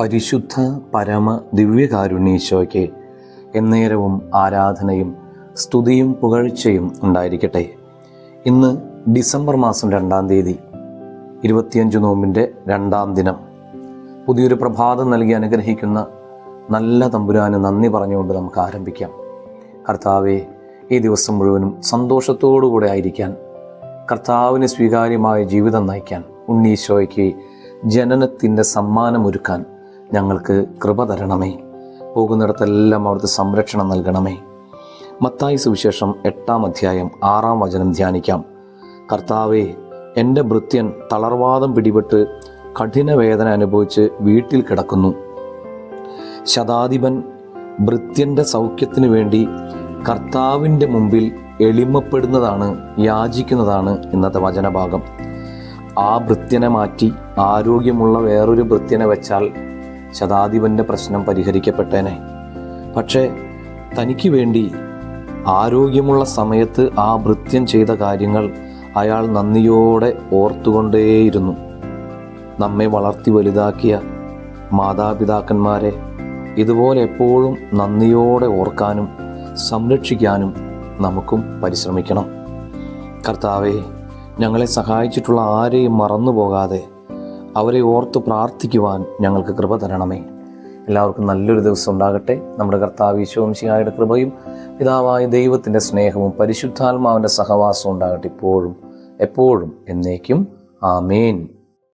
പരിശുദ്ധ പരമ ദിവ്യകാരുണ്യേശോയ്ക്ക് എന്നേരവും ആരാധനയും സ്തുതിയും പുകഴ്ചയും ഉണ്ടായിരിക്കട്ടെ. ഇന്ന് ഡിസംബർ മാസം രണ്ടാം തീയതി ഇരുപത്തിയഞ്ച് നോമ്പിന്റെ രണ്ടാം ദിനം. പുതിയൊരു പ്രഭാതം നൽകി അനുഗ്രഹിക്കുന്ന നല്ല തമ്പുരാന് നന്ദി പറഞ്ഞുകൊണ്ട് നമുക്ക് ആരംഭിക്കാം. കർത്താവെ ഈ ദിവസം മുഴുവനും സന്തോഷത്തോടുകൂടെ ആയിരിക്കാൻ കർത്താവിന് സ്വീകാര്യമായ ജീവിതം നയിക്കാൻ ഉണ്ണീശോയ്ക്ക് ജനനത്തിന്റെ സമ്മാനമൊരുക്കാൻ ഞങ്ങൾക്ക് കൃപ തരണമേ. പോകുന്നിടത്തെല്ലാം അവിടുത്തെ സംരക്ഷണം നൽകണമേ. മത്തായി സുവിശേഷം എട്ടാം അധ്യായം ആറാം വചനം ധ്യാനിക്കാം. കർത്താവെ എന്റെ ഭൃത്യൻ തളർവാദം പിടിപെട്ട് കഠിന വേദന അനുഭവിച്ച് വീട്ടിൽ കിടക്കുന്നു. ശതാധിപൻ ഭൃത്യന്റെ സൗഖ്യത്തിനു വേണ്ടി കർത്താവിന്റെ മുമ്പിൽ എളിമപ്പെടുന്നതാണ് യാചിക്കുന്നതാണ് ഇന്നത്തെ വചനഭാഗം. ആ ഭൃത്യനെ മാറ്റി ആരോഗ്യമുള്ള വേറൊരു ഭൃത്യനെ വെച്ചാൽ ശതാധിപന്റെ പ്രശ്നം പരിഹരിക്കപ്പെട്ടേനെ. പക്ഷേ തനിക്ക് വേണ്ടി ആരോഗ്യമുള്ള സമയത്ത് ആ ഭൃത്യം ചെയ്ത കാര്യങ്ങൾ അയാൾ നന്ദിയോടെ ഓർത്തുകൊണ്ടേയിരുന്നു. നമ്മെ വളർത്തി വലുതാക്കിയ മാതാപിതാക്കന്മാരെ ഇതുപോലെ എപ്പോഴും നന്ദിയോടെ ഓർക്കാനും സംരക്ഷിക്കാനും നമുക്കും പരിശ്രമിക്കണം. കർത്താവെ ഞങ്ങളെ സഹായിച്ചിട്ടുള്ള ആരെയും മറന്നു പോകാതെ അവരെ ഓർത്ത് പ്രാർത്ഥിക്കുവാൻ ഞങ്ങൾക്ക് കൃപ തരണമേ. എല്ലാവർക്കും നല്ലൊരു ദിവസം ഉണ്ടാകട്ടെ. നമ്മുടെ കർത്താവ് ഈശോംശിയായുടെ കൃപയും പിതാവായ ദൈവത്തിന്റെ സ്നേഹവും പരിശുദ്ധാത്മാവിന്റെ സഹവാസവും ഉണ്ടാകട്ടെ ഇപ്പോഴും എപ്പോഴും എന്നേക്കും. ആമേൻ.